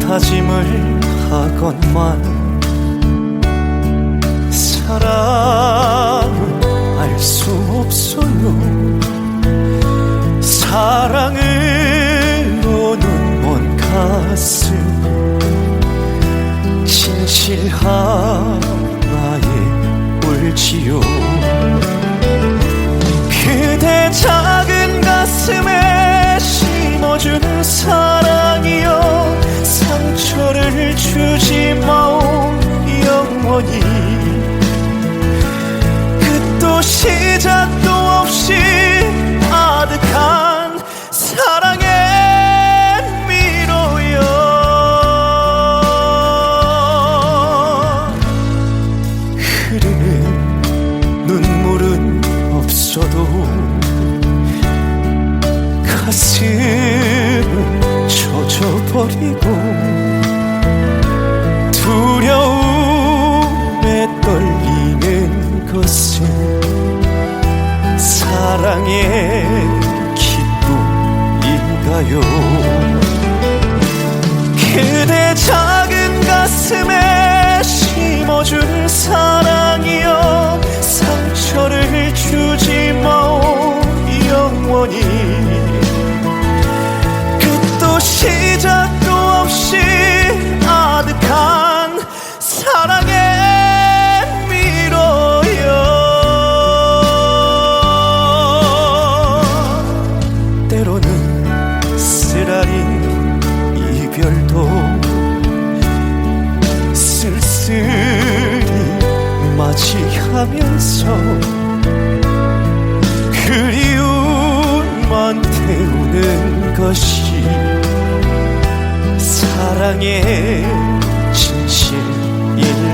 다짐을 하건만 사랑은 알수 없어요. 사랑으로는 먼 가슴 진실하나에 울지요 흐르는 눈물은 없어도 가슴은 젖어버리고 두려움에 떨리는 것은 사랑의 기쁨인가요? 그대 작 맞이하면서 그리움만 태우는 것이 사랑의 진실인가요?